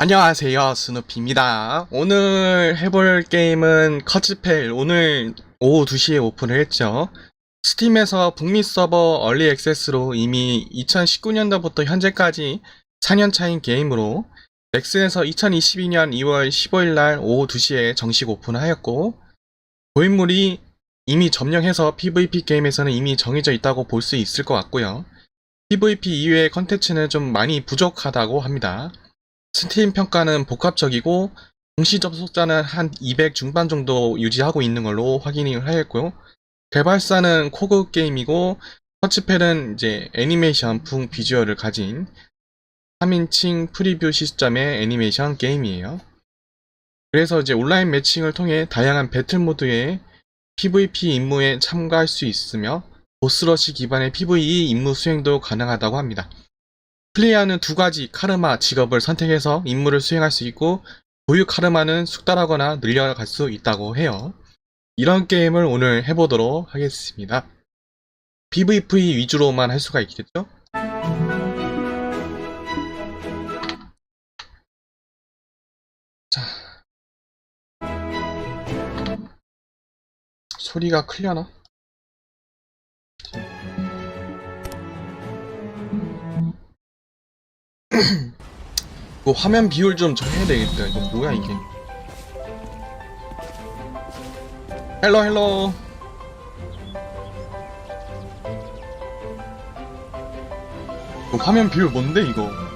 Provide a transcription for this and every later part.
안녕하세요, 스누피입니다. 오늘 해볼 게임은 커츠펠. 오늘 오후 2시에 오픈을 했죠. 스팀에서 북미 서버 얼리 액세스로 이미 2019년도부터 현재까지 4년 차인 게임으로 넥슨에서 2022년 2월 15일 날 오후 2시에 정식 오픈하였고 고인물이 이미 점령해서 PVP 게임에서는 이미 정해져 있다고 볼 수 있을 것 같고요. PVP 이외의 컨텐츠는 좀 많이 부족하다고 합니다. 스팀 평가는 복합적이고 동시 접속자는 한 200 중반 정도 유지하고 있는 걸로 확인을 하였고요. 개발사는 코그 게임이고 터치펠은 이제 애니메이션 풍 비주얼을 가진 3인칭 프리뷰 시스템의 애니메이션 게임이에요. 그래서 이제 온라인 매칭을 통해 다양한 배틀 모드의 PVP 임무에 참가할 수 있으며 보스러시 기반의 PVE 임무 수행도 가능하다고 합니다. 플레이어는 두 가지 카르마 직업을 선택해서 임무를 수행할 수 있고 보유 카르마는 숙달하거나 늘려갈 수 있다고 해요. 이런 게임을 오늘 해보도록 하겠습니다. PVP 위주로만 할 수가 있겠죠? 자. 소리가 클려나? 이거 화면 비율 좀 정해야 되겠다. 이거 뭐야 이게? 헬로 헬로. 이거 화면 비율 뭔데 이거?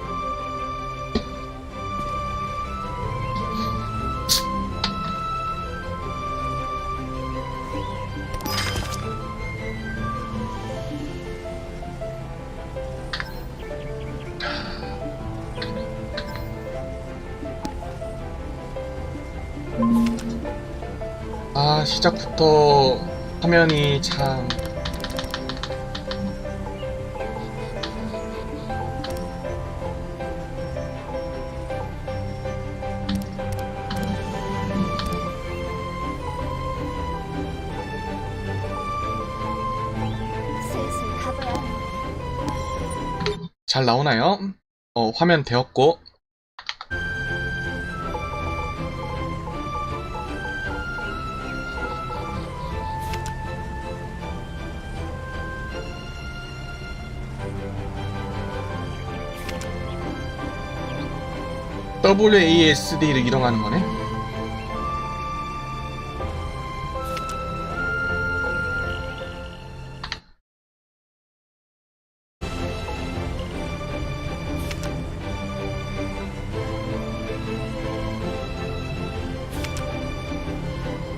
아 시작부터 화면이 참 슬슬 가봐야 하는데. 잘 나오나요? 어, 화면 되었고. WASD를 이동하는 거네?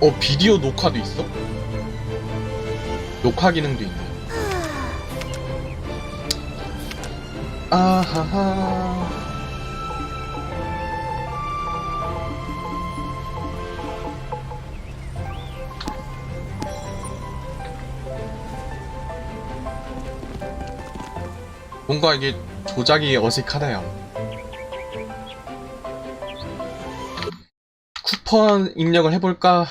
어, 비디오 녹화도 있어? 녹화 기능도 있네. 아하하. 뭔가 이게 조작이 어색하다요. 쿠폰 입력을 해볼까?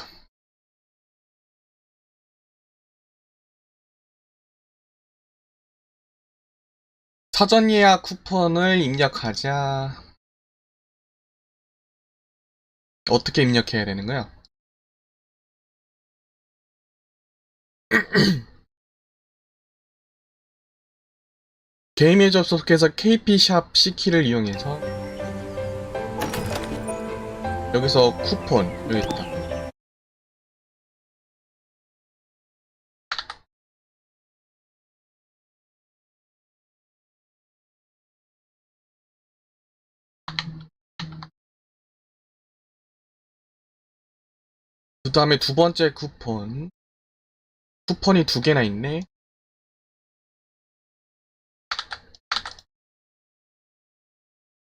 사전 예약 쿠폰을 입력하자. 어떻게 입력해야 되는 거야? 게임에 접속해서 KP샵 C키를 이용해서 여기서 쿠폰 여기 있다. 그 다음에 두 번째 쿠폰. 쿠폰이 두 개나 있네.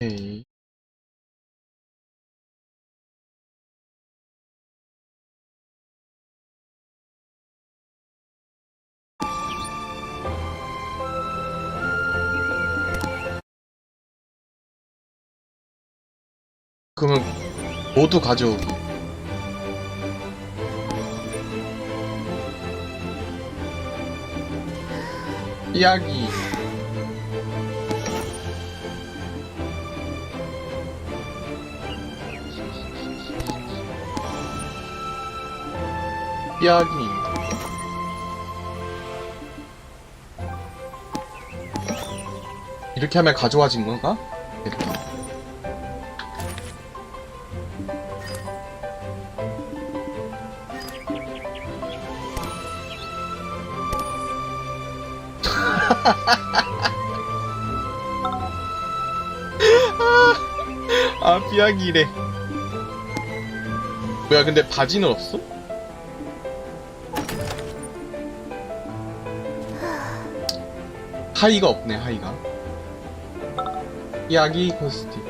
오케이. 그러면 모두 가져오기. 이야기. 삐약이 이렇게 하면 가져와진 건가? 이렇게 아 삐약이래 뭐야 근데 바지는 없어? 하이가 없네 하이가. 삐약이 코스튬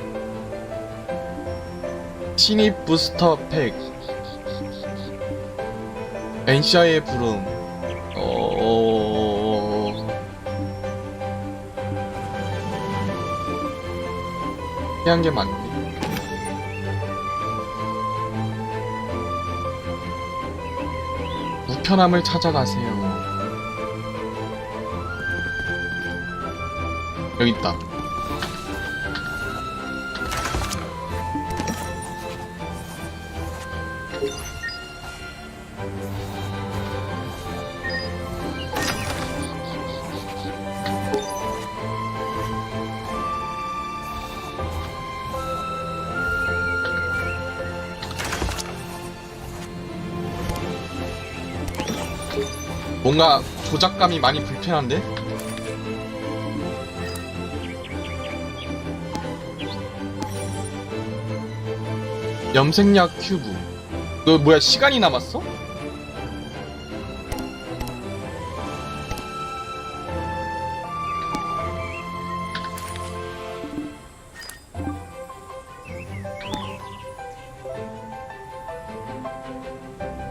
신입 부스터 팩. 엔샤의 부름. 어... 피한 게 맞네. 우편함을 찾아가세요 여기 있다 뭔가 조작감이 많이 불편한데? 염색약 큐브 너 뭐야 시간이 남았어?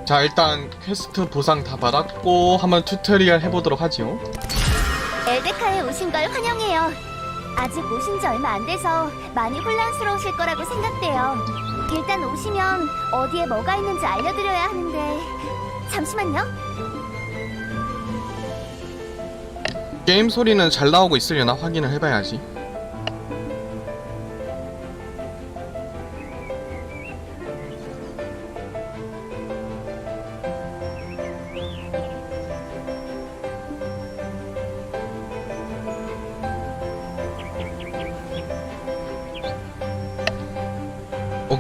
자 일단 퀘스트 보상 다 받았고 한번 튜토리얼 해보도록 하죠 엘데카에 오신 걸 환영해요. 아직 오신 지 얼마 안 돼서 많이 혼란스러우실 거라고 생각돼요. 일단 오시면 어디에 뭐가 있는지 알려드려야 하는데 잠시만요. 게임 소리는 잘 나오고 있으려나 확인을 해봐야지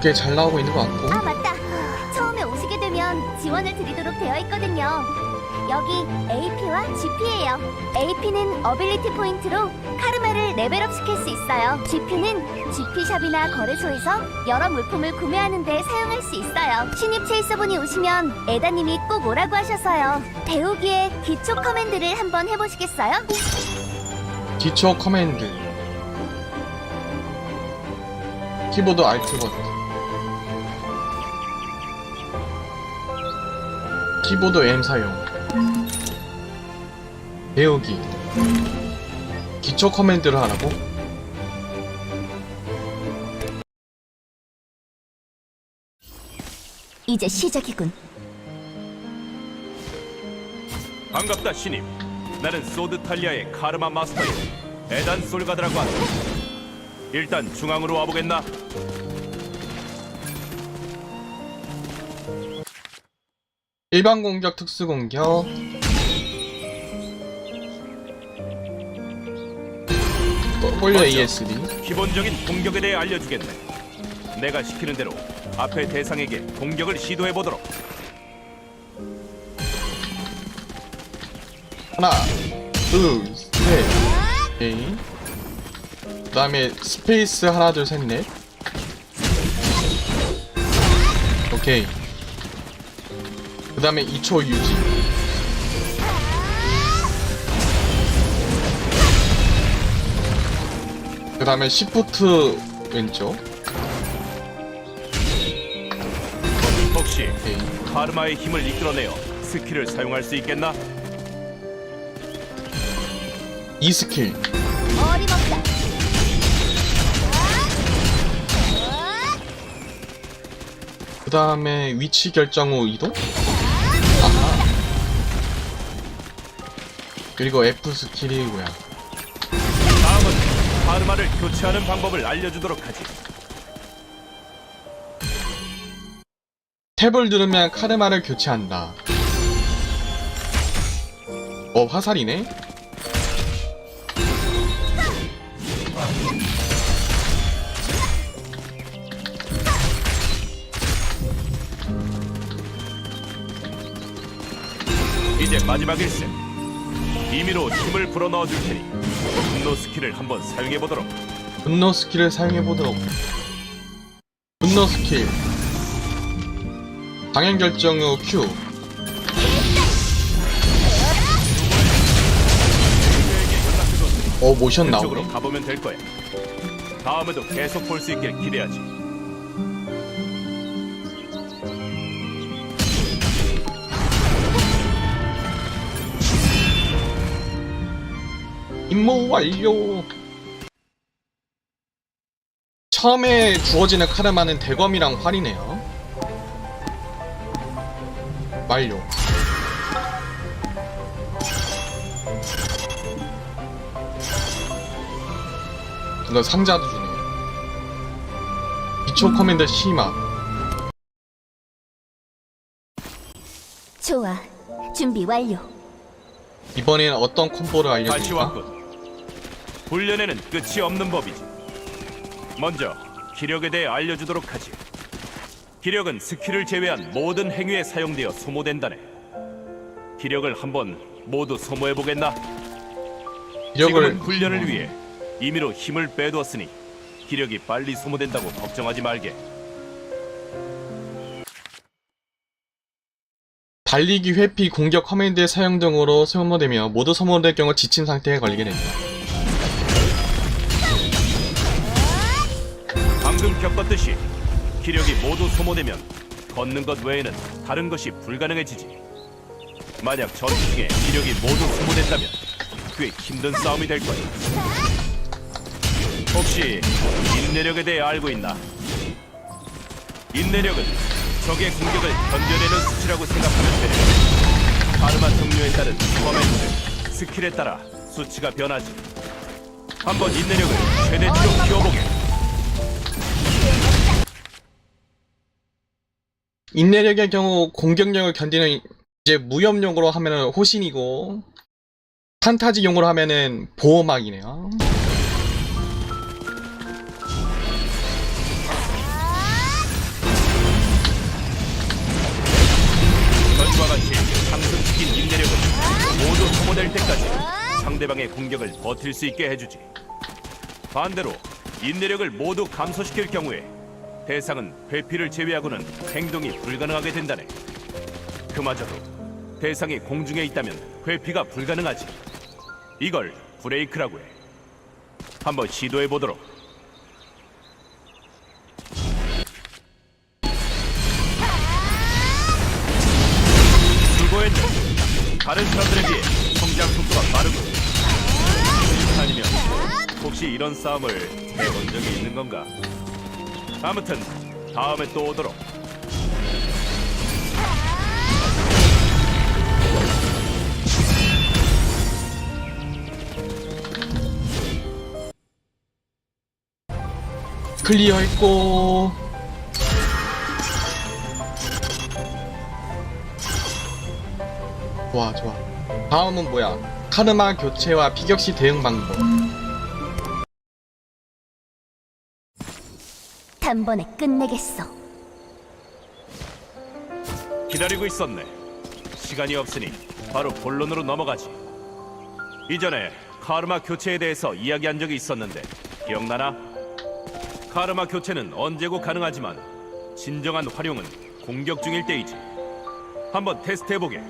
오케이 잘 나오고 있는 것 같고 아 맞다. 처음에 오시게 되면 지원을 드리도록 되어 있거든요. 여기 AP와 GP예요. AP는 어빌리티 포인트로 카르마를 레벨업 시킬 수 있어요. GP는 GP샵이나 거래소에서 여러 물품을 구매하는 데 사용할 수 있어요. 신입 체이서분이 오시면 에다님이 꼭 오라고 하셔서요. 배우기에 기초 커맨드를 한번 해보시겠어요? 기초 커맨드 키보드 알트 버튼 키보드 M 사용 배우기 기초 커맨드를 하라고? 이제 시작이군. 반갑다 신입 나는 소드탈리아의 카르마 마스터인 에단 솔가드라고 한다 일단 중앙으로 와보겠나? 일반 공격 특수 공격. W ASD 기본적인 공격에 대해 알려주겠네. 내가 시키는 대로 앞에 대상에게 공격을 시도해 보도록. 하나 둘셋 오케이 그 다음에 스페이스 하나 둘 셋 넷. 오케이. 그 다음에 2초 유지 그 다음에 시프트 왼쪽 혹시 오케이 카르마의 힘을 이끌어내어 스킬을 사용할 수 있겠나? 이 스킬 어림없다. 그 다음에 위치 결정 후 이동? 그리고 F 스킬이 뭐야? 다음은 카르마를 교체하는 방법을 알려주도록 하지 탭을 누르면 카르마를 교체한다. 어 화살이네 이제 마지막 일세. 임의로 힘을 불어넣어 줄 테니 분노 스킬을 한번 사용해 보도록. 분노 스킬을 사용해 보도록 분노 스킬 방향 결정 후 Q 어 모션 나오네 가보면 될 거야. 다음에도 계속 볼 수 있길 기대하지. 임무 완료. 처음에 주어지는 카르마는 대검이랑 활이네요. 완료. 이거 상자도 주네. 기초 커맨드 심화 좋아. 준비 완료. 이번엔 어떤 콤보를 알려줄까? 훈련에는 끝이 없는 법이지. 먼저 기력에 대해 알려주도록 하지. 기력은 스킬을 제외한 모든 행위에 사용되어 소모된다네. 기력을 한번 모두 소모해 보겠나? 지금은 훈련을 위해 임의로 힘을 빼두었으니 기력이 빨리 소모된다고 걱정하지 말게. 달리기, 회피, 공격 커맨드의 사용 등으로 소모되며 모두 소모될 경우 지친 상태에 걸리게 됩니다. 겪었듯이 기력이 모두 소모되면 걷는 것 외에는 다른 것이 불가능해지지. 만약 전투 중에 기력이 모두 소모된다면 꽤 힘든 싸움이 될 거야. 혹시 인내력에 대해 알고 있나? 인내력은 적의 공격을 견뎌내는 수치라고 생각하면 돼. 카르마 종류에 따른 커맨드, 스킬에 따라 수치가 변하지. 한번 인내력을 최대치로 키워보게. 인내력의 경우 공격력을 견디는 이제 무협용으로 하면은 호신이고 판타지용으로 하면은 보호막이네요. 전과 같이 상승시킨 인내력은 모두 소모될 때까지 상대방의 공격을 버틸 수 있게 해주지. 반대로 인내력을 모두 감소시킬 경우에 대상은 회피를 제외하고는 행동이 불가능하게 된다네. 그마저도 대상이 공중에 있다면 회피가 불가능하지. 이걸 브레이크라고 해. 한번 시도해 보도록. 수고했네. 다른 사람들에 비해 성장 속도가 빠르고 아니면 혹시 이런 싸움을 해본 적이 있는 건가? 아무튼 다음에 또 오도록. 클리어 했고 좋아 좋아. 다음은 뭐야? 카르마 교체와 피격시 대응 방법. 단번에 끝내겠어. 기다리고 있었네. 시간이 없으니 바로 본론으로 넘어가지. 이전에 카르마 교체에 대해서 이야기한 적이 있었는데 기억나나? 카르마 교체는 언제고 가능하지만 진정한 활용은 공격 중일 때이지. 한번 테스트 해보게.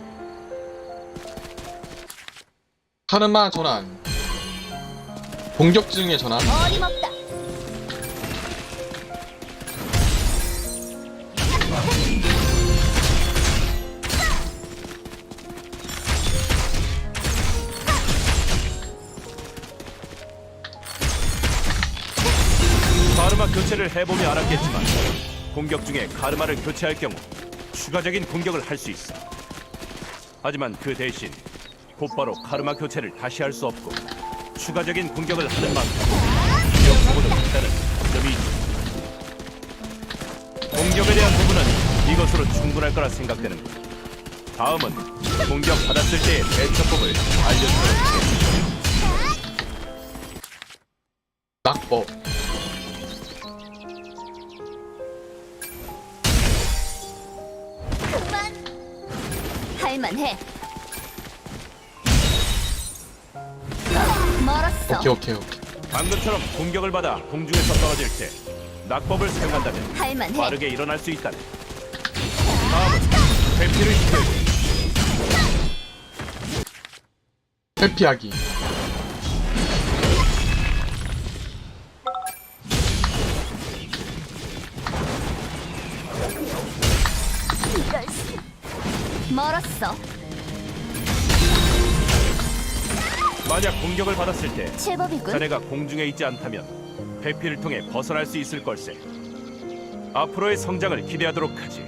카르마 전환. 공격 중의 전환. 어림없 카르마 교체를 해보면 알았겠지만 공격 중에 카르마를 교체할 경우 추가적인 공격을 할 수 있어. 하지만 그 대신 곧바로 카르마 교체를 다시 할 수 없고 추가적인 공격을 하는 만큼 공격보다 못하는 점이 있지. 공격에 대한 부분은 이것으로 충분할 거라 생각되는 군 다음은 공격 받았을 때의 대처법을 알려주도록 낙법. 멀었어. 오케이 오케이 오케이. 방금처럼 공격을 받아 공중에서 떨어질 때 낙법을 사용한다면 할만해. 빠르게 일어날 수 있다. 다음은 회피를 시켜주고 회피하기. 멀었어. 만약 공격을 받았을 때 제법이군. 자네가 공중에 있지 않다면 회피를 통해 벗어날 수 있을 걸세. 앞으로의 성장을 기대하도록 하지.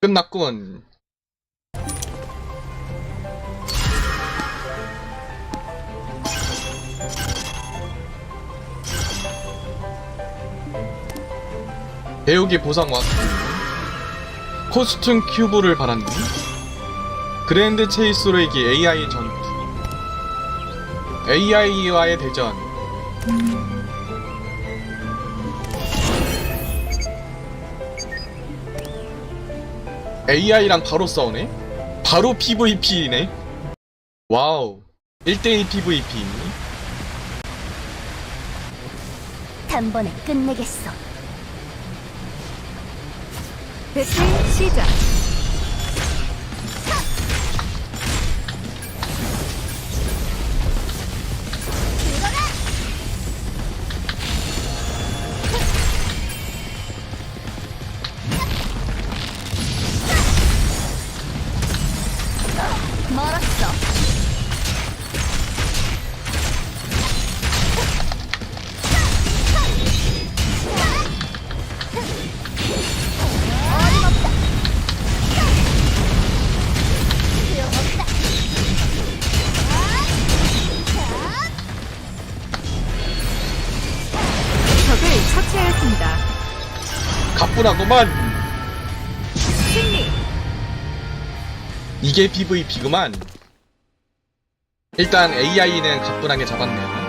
끝났군. 배우기 보상 왔고 코스튬 큐브를 받았네 그랜드 체이스로에게 AI 전투 AI와의 대전 AI랑 바로 싸우네? 바로 PVP네? 와우 1대1 PVP 단번에 끝내겠어. 배틀 시작. 처치하였습니다. 가뿐하구만 승리. 이게 PVP구만 일단 AI는 가뿐하게 잡았네요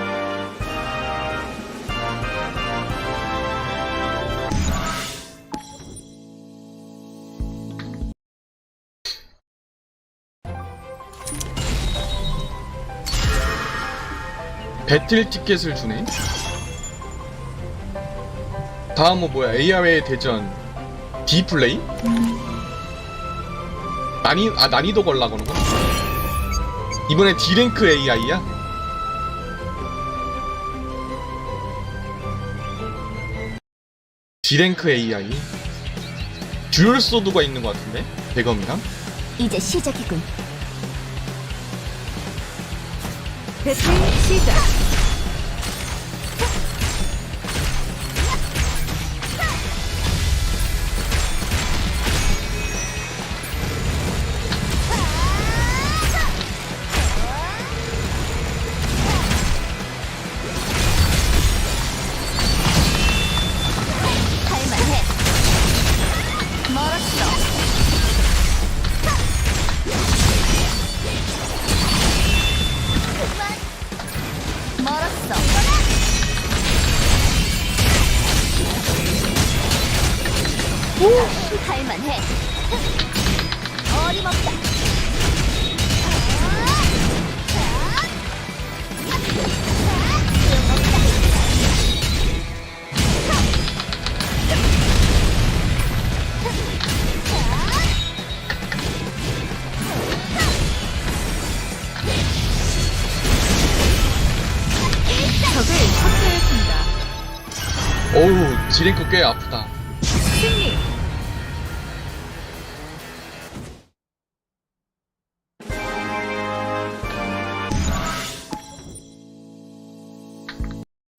배틀 티켓을 주네 다음은 뭐야 AI의 대전 D플레이? 난이 아 난이도 걸라 그러구나. 이번에 D랭크 AI야? D랭크 AI. 듀얼 소드가 있는 것 같은데 대검이랑 이제 시작이군. 배틀 시작.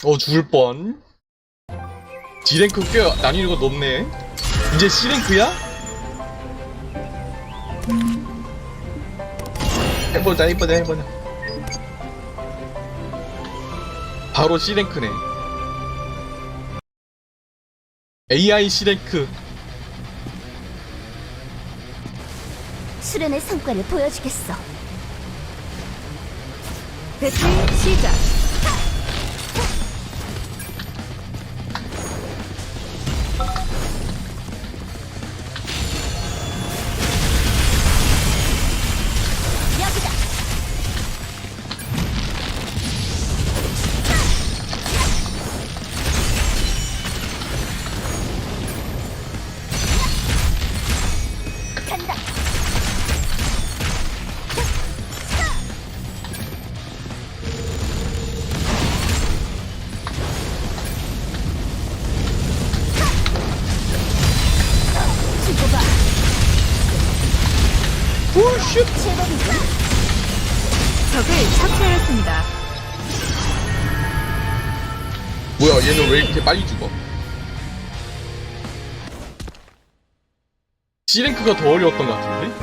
어 죽을 뻔. D랭크 꽤 난이도가 높네. 이제 C랭크야? 해보자 해보자 해보자. 바로 C랭크네. AI C랭크. 수련의 성과를 보여주겠어. 배틀 시작. 빨리 죽어? C랭크가 더 어려웠던 것 같은데?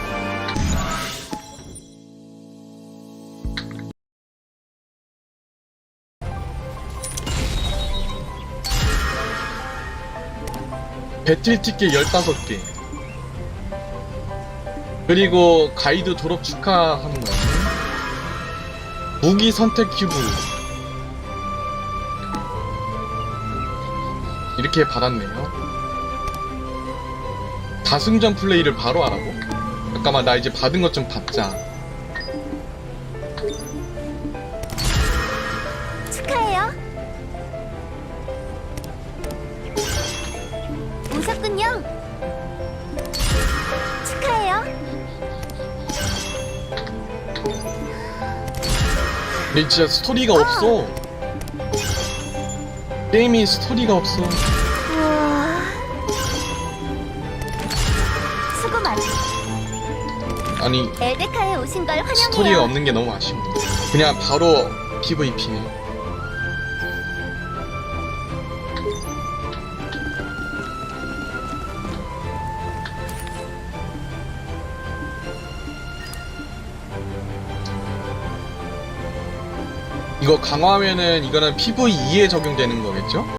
배틀 티켓 15개. 그리고 가이드 졸업 축하하는 거야. 무기 선택 큐브. 이렇게 받았네요. 다승전 플레이를 바로 하라고? 잠깐만, 나 이제 받은 것 좀 받자. 축하해요. 오셨군요. 축하해요. 근데 진짜 스토리가 없어. 게임이 스토리가 없어. 우와. 수고 많. 아니, 엘데카에 오신 걸 환영해요. 스토리가 없는 게 너무 아쉬워. 그냥 바로 PVP네. 이거 강화하면은 이거는 PVE에 적용되는 거겠죠?